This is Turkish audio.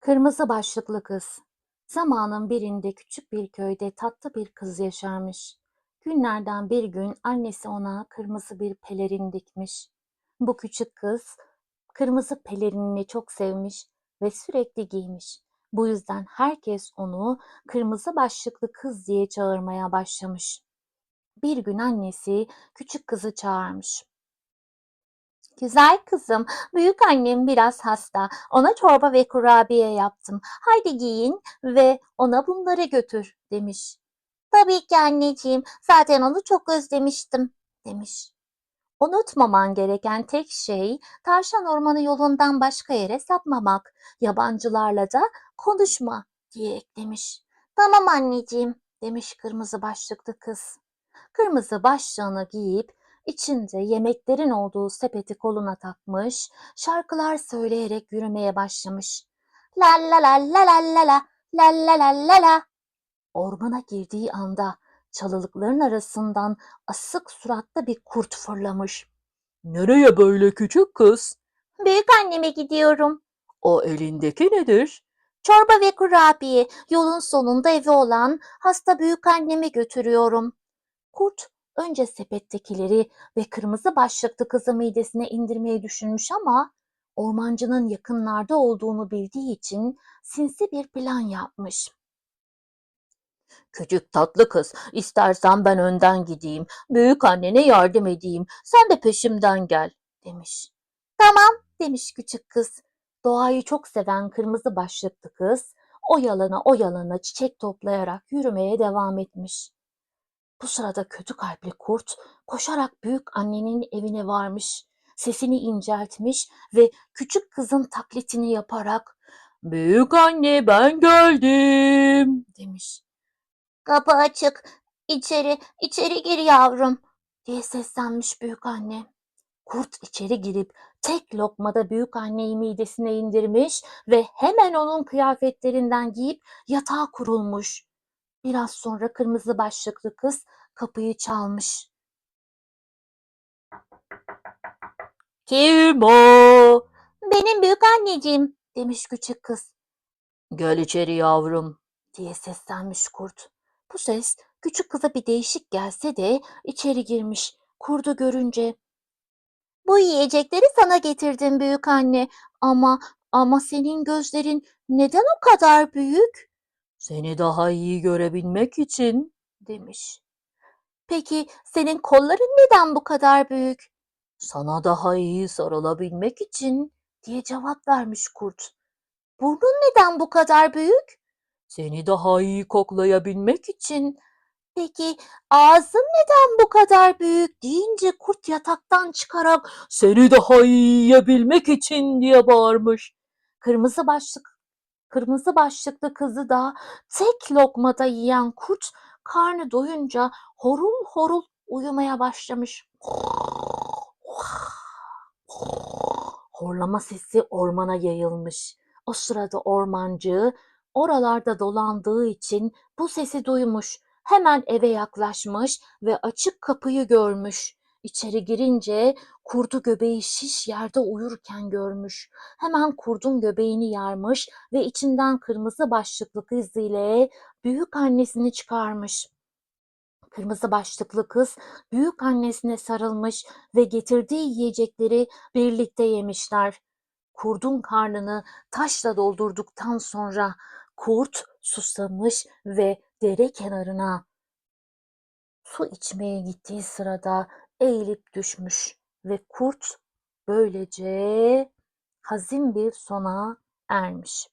Kırmızı başlıklı kız. Zamanın birinde küçük bir köyde tatlı bir kız yaşarmış. Günlerden bir gün annesi ona kırmızı bir pelerin dikmiş. Bu küçük kız kırmızı pelerinini çok sevmiş ve sürekli giymiş. Bu yüzden herkes onu kırmızı başlıklı kız diye çağırmaya başlamış. Bir gün annesi küçük kızı çağırmış. Güzel kızım, büyük annem biraz hasta. Ona çorba ve kurabiye yaptım. Haydi giyin ve ona bunları götür demiş. Tabii ki anneciğim, zaten onu çok özlemiştim demiş. Unutmaman gereken tek şey tavşan ormanı yolundan başka yere sapmamak, yabancılarla da konuşma diye eklemiş. Tamam anneciğim demiş kırmızı başlıklı kız. Kırmızı başlığını giyip içinde yemeklerin olduğu sepeti koluna takmış, şarkılar söyleyerek yürümeye başlamış. La la la la la la la la la la la la. Ormana girdiği anda çalılıkların arasından asık suratlı bir kurt fırlamış. Nereye böyle küçük kız? Büyük anneme gidiyorum. O elindeki nedir? Çorba ve kurabiye yolun sonunda evi olan hasta büyük anneme götürüyorum. Kurt önce sepettekileri ve kırmızı başlıklı kızı midesine indirmeyi düşünmüş ama ormancının yakınlarda olduğunu bildiği için sinsi bir plan yapmış. Küçük tatlı kız, istersen ben önden gideyim, büyük annene yardım edeyim, sen de peşimden gel. demiş. Tamam demiş küçük kız. Doğayı çok seven kırmızı başlıklı kız o yalana o yalana çiçek toplayarak yürümeye devam etmiş. Bu sırada kötü kalpli kurt koşarak büyük annenin evine varmış. Sesini inceltmiş ve küçük kızın taklitini yaparak Büyük anne ben geldim. demiş. Kapı açık. İçeri, içeri gir yavrum diye seslenmiş büyük anne. Kurt içeri girip tek lokmada büyük anneyi midesine indirmiş ve hemen onun kıyafetlerinden giyip yatağa kurulmuş. Biraz sonra kırmızı başlıklı kız kapıyı çalmış. Kim o? Benim büyük anneciğim demiş küçük kız Gel içeri yavrum. diye seslenmiş kurt. Bu ses küçük kıza bir değişik gelse de içeri girmiş. Kurdu görünce bu yiyecekleri sana getirdim büyük anne ama ama senin gözlerin neden o kadar büyük Seni daha iyi görebilmek için. demiş. Peki senin kolların neden bu kadar büyük Sana daha iyi sarılabilmek için. diye cevap vermiş kurt. Burnun neden bu kadar büyük? Seni daha iyi koklayabilmek için. Peki ağzın neden bu kadar büyük deyince kurt yataktan çıkarak Seni daha iyi yiyebilmek için diye bağırmış. kırmızı başlık kırmızı başlıklı kızı da tek lokmada yiyen kurt karnı doyunca horul horul uyumaya başlamış. Horlama sesi ormana yayılmış. O sırada ormancı oralarda dolandığı için bu sesi duymuş. Hemen eve yaklaşmış ve açık kapıyı görmüş. İçeri girince kurdu göbeği şiş yerde uyurken görmüş. Hemen kurdun göbeğini yarmış ve içinden kırmızı başlıklı kız ile büyük annesini çıkarmış. Kırmızı başlıklı kız büyük annesine sarılmış ve getirdiği yiyecekleri birlikte yemişler. Kurdun karnını taşla doldurduktan sonra kurt susamış ve dere kenarına su içmeye gittiği sırada eğilip düşmüş ve kurt böylece hazin bir sona ermiş.